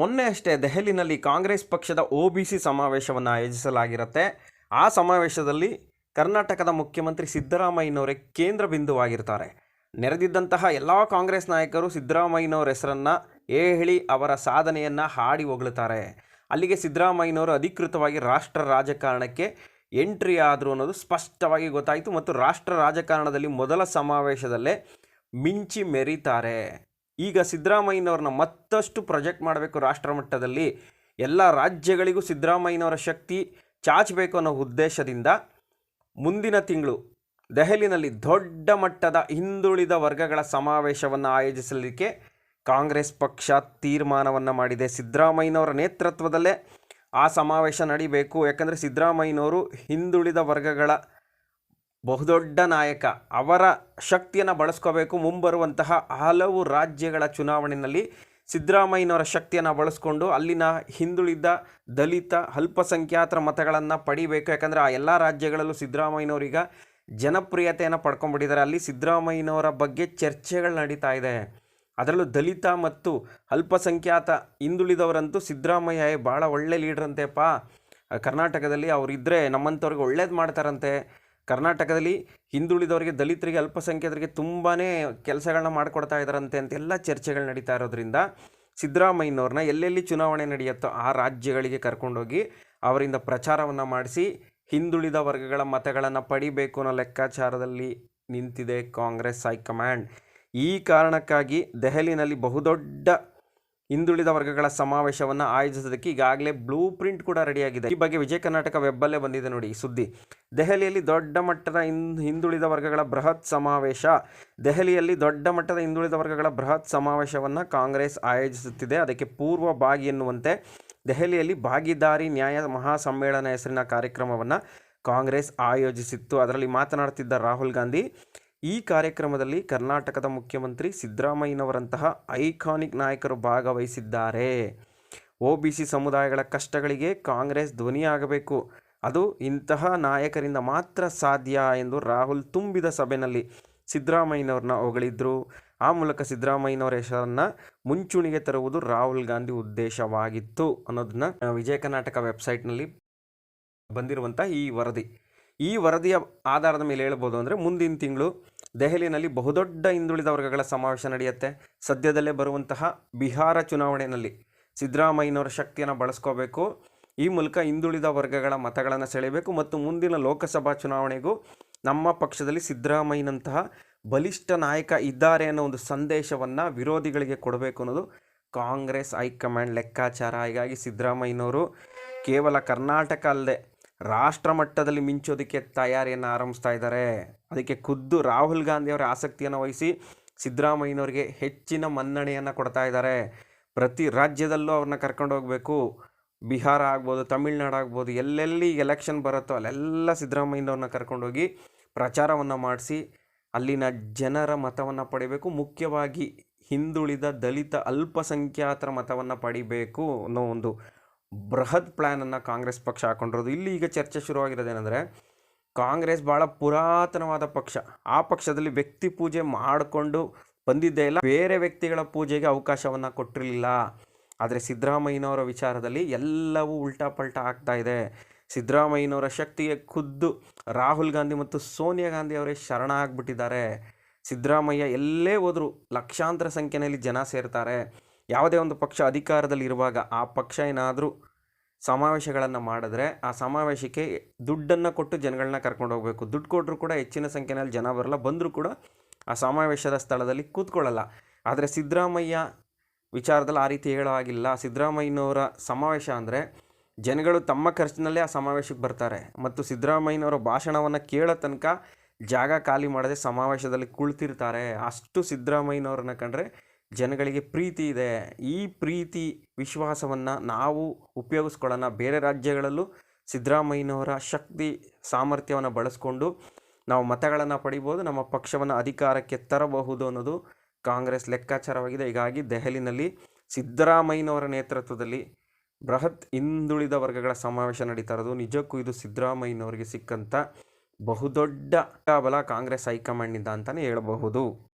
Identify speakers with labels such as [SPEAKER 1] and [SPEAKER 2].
[SPEAKER 1] ಮೊನ್ನೆ ಅಷ್ಟೇ ದೆಹಲಿನಲ್ಲಿ ಕಾಂಗ್ರೆಸ್ ಪಕ್ಷದ ಒ ಬಿ ಸಿ ಸಮಾವೇಶವನ್ನು ಆಯೋಜಿಸಲಾಗಿರುತ್ತೆ. ಆ ಸಮಾವೇಶದಲ್ಲಿ ಕರ್ನಾಟಕದ ಮುಖ್ಯಮಂತ್ರಿ ಸಿದ್ದರಾಮಯ್ಯನವರೇ ಕೇಂದ್ರ ಬಿಂದುವಾಗಿರ್ತಾರೆ. ನೆರೆದಿದ್ದಂತಹ ಎಲ್ಲ ಕಾಂಗ್ರೆಸ್ ನಾಯಕರು ಸಿದ್ದರಾಮಯ್ಯನವರ ಹೆಸರನ್ನು ಹೇಳಿ ಅವರ ಸಾಧನೆಯನ್ನು ಹಾಡಿ ಹೊಗಳುತ್ತಾರೆ ಅಲ್ಲಿಗೆ ಸಿದ್ದರಾಮಯ್ಯನವರು ಅಧಿಕೃತವಾಗಿ ರಾಷ್ಟ್ರ ರಾಜಕಾರಣಕ್ಕೆ ಎಂಟ್ರಿ ಆದರು ಅನ್ನೋದು ಸ್ಪಷ್ಟವಾಗಿ ಗೊತ್ತಾಯಿತು ಮತ್ತು ರಾಷ್ಟ್ರ ರಾಜಕಾರಣದಲ್ಲಿ ಮೊದಲ ಸಮಾವೇಶದಲ್ಲೇ ಮಿಂಚಿ ಮೆರೀತಾರೆ. ಈಗ ಸಿದ್ದರಾಮಯ್ಯನವ್ರನ್ನ ಮತ್ತಷ್ಟು ಪ್ರೊಜೆಕ್ಟ್ ಮಾಡಬೇಕು ರಾಷ್ಟ್ರ ಮಟ್ಟದಲ್ಲಿ ಎಲ್ಲ ರಾಜ್ಯಗಳಿಗೂ ಸಿದ್ದರಾಮಯ್ಯನವರ ಶಕ್ತಿ ಚಾಚಬೇಕು ಅನ್ನೋ ಉದ್ದೇಶದಿಂದ ಮುಂದಿನ ತಿಂಗಳು ದೆಹಲಿನಲ್ಲಿ ದೊಡ್ಡ ಮಟ್ಟದ ಹಿಂದುಳಿದ ವರ್ಗಗಳ ಸಮಾವೇಶವನ್ನು ಆಯೋಜಿಸಲಿಕ್ಕೆ ಕಾಂಗ್ರೆಸ್ ಪಕ್ಷ ತೀರ್ಮಾನವನ್ನು ಮಾಡಿದೆ. ಸಿದ್ದರಾಮಯ್ಯನವರ ನೇತೃತ್ವದಲ್ಲೇ ಆ ಸಮಾವೇಶ ನಡಿಬೇಕು. ಯಾಕಂದರೆ ಸಿದ್ದರಾಮಯ್ಯನವರು ಹಿಂದುಳಿದ ವರ್ಗಗಳ ಬಹುದೊಡ್ಡ ನಾಯಕ, ಅವರ ಶಕ್ತಿಯನ್ನು ಬಳಸ್ಕೋಬೇಕು. ಮುಂಬರುವಂತಹ ಹಲವು ರಾಜ್ಯಗಳ ಚುನಾವಣೆಯಲ್ಲಿ ಸಿದ್ದರಾಮಯ್ಯನವರ ಶಕ್ತಿಯನ್ನು ಬಳಸ್ಕೊಂಡು ಅಲ್ಲಿನ ಹಿಂದುಳಿದ ದಲಿತ ಅಲ್ಪಸಂಖ್ಯಾತರ ಮತಗಳನ್ನು ಪಡಿಬೇಕು. ಯಾಕಂದರೆ ಆ ಎಲ್ಲ ರಾಜ್ಯಗಳಲ್ಲೂ ಸಿದ್ದರಾಮಯ್ಯನವರೀಗ ಜನಪ್ರಿಯತೆಯನ್ನು ಪಡ್ಕೊಂಡ್ಬಿಟ್ಟಿದ್ದಾರೆ. ಅಲ್ಲಿ ಸಿದ್ದರಾಮಯ್ಯನವರ ಬಗ್ಗೆ ಚರ್ಚೆಗಳು ನಡೀತಾ ಇದೆ. ಅದರಲ್ಲೂ ದಲಿತ ಮತ್ತು ಅಲ್ಪಸಂಖ್ಯಾತ ಹಿಂದುಳಿದವರಂತೂ ಸಿದ್ದರಾಮಯ್ಯ ಭಾಳ ಒಳ್ಳೆ ಲೀಡ್ರಂತೆಪ್ಪ ಕರ್ನಾಟಕದಲ್ಲಿ ಅವರಿದ್ದರೆ ನಮ್ಮಂಥವ್ರಿಗೆ ಒಳ್ಳೇದು ಮಾಡ್ತಾರಂತೆ. ಕರ್ನಾಟಕದಲ್ಲಿ ಹಿಂದುಳಿದವರಿಗೆ, ದಲಿತರಿಗೆ, ಅಲ್ಪಸಂಖ್ಯಾತರಿಗೆ ತುಂಬಾ ಕೆಲಸಗಳನ್ನ ಮಾಡಿಕೊಡ್ತಾ ಇದ್ದಾರಂತೆ ಅಂತೆಲ್ಲ ಚರ್ಚೆಗಳು ನಡೀತಾ ಇರೋದ್ರಿಂದ ಸಿದ್ದರಾಮಯ್ಯನವ್ರನ್ನ ಎಲ್ಲೆಲ್ಲಿ ಚುನಾವಣೆ ನಡೆಯುತ್ತೋ ಆ ರಾಜ್ಯಗಳಿಗೆ ಕರ್ಕೊಂಡೋಗಿ ಅವರಿಂದ ಪ್ರಚಾರವನ್ನು ಮಾಡಿಸಿ ಹಿಂದುಳಿದ ವರ್ಗಗಳ ಮತಗಳನ್ನು ಪಡಿಬೇಕು ಅನ್ನೋ ಲೆಕ್ಕಾಚಾರದಲ್ಲಿ ನಿಂತಿದೆ ಕಾಂಗ್ರೆಸ್ ಹೈಕಮಾಂಡ್. ಈ ಕಾರಣಕ್ಕಾಗಿ ದೆಹಲಿನಲ್ಲಿ ಬಹುದೊಡ್ಡ ಹಿಂದುಳಿದ ವರ್ಗಗಳ ಸಮಾವೇಶವನ್ನು ಆಯೋಜಿಸೋದಕ್ಕೆ ಈಗಾಗಲೇ ಬ್ಲೂ ಪ್ರಿಂಟ್ ಕೂಡ ರೆಡಿಯಾಗಿದೆ. ಈ ಬಗ್ಗೆ ವಿಜಯ ಕರ್ನಾಟಕ ವೆಬ್ಬಲ್ಲೇ ಬಂದಿದೆ ನೋಡಿ ಸುದ್ದಿ. ದೆಹಲಿಯಲ್ಲಿ ದೊಡ್ಡ ಮಟ್ಟದ ಹಿಂದುಳಿದ ವರ್ಗಗಳ ಬೃಹತ್ ಸಮಾವೇಶ. ದೆಹಲಿಯಲ್ಲಿ ದೊಡ್ಡ ಮಟ್ಟದ ಹಿಂದುಳಿದ ವರ್ಗಗಳ ಬೃಹತ್ ಸಮಾವೇಶವನ್ನು ಕಾಂಗ್ರೆಸ್ ಆಯೋಜಿಸುತ್ತಿದೆ. ಅದಕ್ಕೆ ಪೂರ್ವ ಭಾಗಿ ಎನ್ನುವಂತೆ ದೆಹಲಿಯಲ್ಲಿ ಭಾಗಿದಾರಿ ನ್ಯಾಯ ಮಹಾಸಮ್ಮೇಳನ ಹೆಸರಿನ ಕಾರ್ಯಕ್ರಮವನ್ನು ಕಾಂಗ್ರೆಸ್ ಆಯೋಜಿಸಿತ್ತು. ಅದರಲ್ಲಿ ಮಾತನಾಡ್ತಿದ್ದ ರಾಹುಲ್ ಗಾಂಧಿ ಈ ಕಾರ್ಯಕ್ರಮದಲ್ಲಿ ಕರ್ನಾಟಕದ ಮುಖ್ಯಮಂತ್ರಿ ಸಿದ್ದರಾಮಯ್ಯನವರಂತಹ ಐಕಾನಿಕ್ ನಾಯಕರು ಭಾಗವಹಿಸಿದ್ದಾರೆ. ಒ ಬಿ ಸಿ ಸಮುದಾಯಗಳ ಕಷ್ಟಗಳಿಗೆ ಕಾಂಗ್ರೆಸ್ ಧ್ವನಿಯಾಗಬೇಕು. ಅದು ಇಂತಹ ನಾಯಕರಿಂದ ಮಾತ್ರ ಸಾಧ್ಯ ಎಂದು ರಾಹುಲ್ ತುಂಬಿದ ಸಭೆಯಲ್ಲಿ ಸಿದ್ದರಾಮಯ್ಯನವ್ರನ್ನ ಹೊಗಳಿದ್ರು. ಆ ಮೂಲಕ ಸಿದ್ದರಾಮಯ್ಯನವರ ಹೆಸರನ್ನು ಮುಂಚೂಣಿಗೆ ತರುವುದು ರಾಹುಲ್ ಗಾಂಧಿ ಉದ್ದೇಶವಾಗಿತ್ತು ಅನ್ನೋದನ್ನ ವಿಜಯ ಕರ್ನಾಟಕ ವೆಬ್ಸೈಟ್ನಲ್ಲಿ ಬಂದಿರುವಂಥ ಈ ವರದಿ. ಈ ವರದಿಯ ಆಧಾರದ ಮೇಲೆ ಹೇಳ್ಬೋದು ಅಂದರೆ ಮುಂದಿನ ತಿಂಗಳು ದೆಹಲಿಯಲ್ಲಿ ಬಹುದೊಡ್ಡ ಹಿಂದುಳಿದ ವರ್ಗಗಳ ಸಮಾವೇಶ ನಡೆಯುತ್ತೆ. ಸದ್ಯದಲ್ಲೇ ಬರುವಂತಹ ಬಿಹಾರ ಚುನಾವಣೆಯಲ್ಲಿ ಸಿದ್ದರಾಮಯ್ಯನವರ ಶಕ್ತಿಯನ್ನು ಬಳಸ್ಕೋಬೇಕು. ಈ ಮೂಲಕ ಹಿಂದುಳಿದ ವರ್ಗಗಳ ಮತಗಳನ್ನು ಸೆಳೆಯಬೇಕು ಮತ್ತು ಮುಂದಿನ ಲೋಕಸಭಾ ಚುನಾವಣೆಗೂ ನಮ್ಮ ಪಕ್ಷದಲ್ಲಿ ಸಿದ್ದರಾಮಯ್ಯನಂತಹ ಬಲಿಷ್ಠ ನಾಯಕ ಇದ್ದಾರೆ ಅನ್ನೋ ಒಂದು ಸಂದೇಶವನ್ನು ವಿರೋಧಿಗಳಿಗೆ ಕೊಡಬೇಕು ಅನ್ನೋದು ಕಾಂಗ್ರೆಸ್ ಹೈಕಮಾಂಡ್ ಲೆಕ್ಕಾಚಾರ. ಹೀಗಾಗಿ ಸಿದ್ದರಾಮಯ್ಯನವರು ಕೇವಲ ಕರ್ನಾಟಕ ಅಲ್ಲದೆ ರಾಷ್ಟ್ರ ಮಟ್ಟದಲ್ಲಿ ಮಿಂಚೋದಕ್ಕೆ ತಯಾರಿಯನ್ನು ಆರಂಭಿಸ್ತಾ ಇದ್ದಾರೆ. ಅದಕ್ಕೆ ಖುದ್ದು ರಾಹುಲ್ ಗಾಂಧಿ ಅವರ ಆಸಕ್ತಿಯನ್ನು ವಹಿಸಿ ಸಿದ್ದರಾಮಯ್ಯನವರಿಗೆ ಹೆಚ್ಚಿನ ಮನ್ನಣೆಯನ್ನು ಕೊಡ್ತಾ ಇದ್ದಾರೆ. ಪ್ರತಿ ರಾಜ್ಯದಲ್ಲೂ ಅವ್ರನ್ನ ಕರ್ಕೊಂಡು ಹೋಗಬೇಕು. ಬಿಹಾರ ಆಗ್ಬೋದು, ತಮಿಳ್ನಾಡು ಆಗ್ಬೋದು, ಎಲ್ಲೆಲ್ಲಿ ಎಲೆಕ್ಷನ್ ಬರುತ್ತೋ ಅಲ್ಲೆಲ್ಲ ಸಿದ್ದರಾಮಯ್ಯನವ್ರನ್ನ ಕರ್ಕೊಂಡೋಗಿ ಪ್ರಚಾರವನ್ನು ಮಾಡಿಸಿ ಅಲ್ಲಿನ ಜನರ ಮತವನ್ನು ಪಡಿಬೇಕು. ಮುಖ್ಯವಾಗಿ ಹಿಂದುಳಿದ ದಲಿತ ಅಲ್ಪಸಂಖ್ಯಾತರ ಮತವನ್ನು ಪಡಿಬೇಕು ಅನ್ನೋ ಒಂದು ಬೃಹತ್ ಪ್ಲ್ಯಾನನ್ನು ಕಾಂಗ್ರೆಸ್ ಪಕ್ಷ ಹಾಕೊಂಡಿರೋದು. ಇಲ್ಲಿ ಈಗ ಚರ್ಚೆ ಶುರುವಾಗಿರೋದೇನೆಂದರೆ, ಕಾಂಗ್ರೆಸ್ ಭಾಳ ಪುರಾತನವಾದ ಪಕ್ಷ. ಆ ಪಕ್ಷದಲ್ಲಿ ವ್ಯಕ್ತಿ ಪೂಜೆ ಮಾಡಿಕೊಂಡು ಬಂದಿದ್ದೇ ಇಲ್ಲ. ಬೇರೆ ವ್ಯಕ್ತಿಗಳ ಪೂಜೆಗೆ ಅವಕಾಶವನ್ನು ಕೊಟ್ಟಿರಲಿಲ್ಲ. ಆದರೆ ಸಿದ್ದರಾಮಯ್ಯನವರ ವಿಚಾರದಲ್ಲಿ ಎಲ್ಲವೂ ಉಲ್ಟಾ ಪಲ್ಟಾ ಆಗ್ತಾ ಇದೆ. ಸಿದ್ದರಾಮಯ್ಯನವರ ಶಕ್ತಿಗೆ ಖುದ್ದು ರಾಹುಲ್ ಗಾಂಧಿ ಮತ್ತು ಸೋನಿಯಾ ಗಾಂಧಿ ಅವರೇ ಶರಣ ಆಗಿಬಿಟ್ಟಿದ್ದಾರೆ. ಸಿದ್ದರಾಮಯ್ಯ ಎಲ್ಲೇ ಹೋದರೂ ಲಕ್ಷಾಂತರ ಸಂಖ್ಯೆಯಲ್ಲಿ ಜನ ಸೇರ್ತಾರೆ. ಯಾವುದೇ ಒಂದು ಪಕ್ಷ ಅಧಿಕಾರದಲ್ಲಿ ಇರುವಾಗ ಆ ಪಕ್ಷ ಏನಾದರೂ ಸಮಾವೇಶಗಳನ್ನು ಮಾಡಿದ್ರೆ ಆ ಸಮಾವೇಶಕ್ಕೆ ದುಡ್ಡನ್ನು ಕೊಟ್ಟು ಜನಗಳನ್ನ ಕರ್ಕೊಂಡು ಹೋಗಬೇಕು. ದುಡ್ಡು ಕೊಟ್ಟರು ಕೂಡ ಹೆಚ್ಚಿನ ಸಂಖ್ಯೆಯಲ್ಲಿ ಜನ ಬರಲ್ಲ, ಬಂದರೂ ಕೂಡ ಆ ಸಮಾವೇಶದ ಸ್ಥಳದಲ್ಲಿ ಕೂತ್ಕೊಳ್ಳಲ್ಲ. ಆದರೆ ಸಿದ್ದರಾಮಯ್ಯ ವಿಚಾರದಲ್ಲಿ ಆ ರೀತಿ ಹೇಳೋ ಆಗಿಲ್ಲ ಸಿದ್ದರಾಮಯ್ಯನವರ ಸಮಾವೇಶ ಅಂದರೆ ಜನಗಳು ತಮ್ಮ ಖರ್ಚಿನಲ್ಲೇ ಆ ಸಮಾವೇಶಕ್ಕೆ ಬರ್ತಾರೆ ಮತ್ತು ಸಿದ್ದರಾಮಯ್ಯನವರ ಭಾಷಣವನ್ನು ಕೇಳೋ ತನಕ ಜಾಗ ಖಾಲಿ ಮಾಡದೆ ಸಮಾವೇಶದಲ್ಲಿ ಕುಳಿತಿರ್ತಾರೆ. ಅಷ್ಟು ಸಿದ್ದರಾಮಯ್ಯನವ್ರನ್ನ ಕಂಡ್ರೆ ಜನಗಳಿಗೆ ಪ್ರೀತಿ ಇದೆ. ಈ ಪ್ರೀತಿ, ವಿಶ್ವಾಸವನ್ನು ನಾವು ಉಪಯೋಗಿಸ್ಕೊಳ್ಳೋಣ. ಬೇರೆ ರಾಜ್ಯಗಳಲ್ಲೂ ಸಿದ್ದರಾಮಯ್ಯನವರ ಶಕ್ತಿ, ಸಾಮರ್ಥ್ಯವನ್ನು ಬಳಸ್ಕೊಂಡು ನಾವು ಮತಗಳನ್ನು ಪಡಿಬೋದು. ನಮ್ಮ ಪಕ್ಷವನ್ನು ಅಧಿಕಾರಕ್ಕೆ ತರಬಹುದು ಅನ್ನೋದು ಕಾಂಗ್ರೆಸ್ ಲೆಕ್ಕಾಚಾರವಾಗಿದೆ. ಹೀಗಾಗಿ ದೆಹಲಿನಲ್ಲಿ ಸಿದ್ದರಾಮಯ್ಯನವರ ನೇತೃತ್ವದಲ್ಲಿ ಬೃಹತ್ ಹಿಂದುಳಿದ ವರ್ಗಗಳ ಸಮಾವೇಶ ನಡೀತಾ ಇರೋದು. ನಿಜಕ್ಕೂ ಇದು ಸಿದ್ದರಾಮಯ್ಯನವರಿಗೆ ಸಿಕ್ಕಂಥ ಬಹುದೊಡ್ಡ ಬಲ ಕಾಂಗ್ರೆಸ್ ಹೈಕಮಾಂಡ್ನಿಂದ ಅಂತಲೇ ಹೇಳಬಹುದು.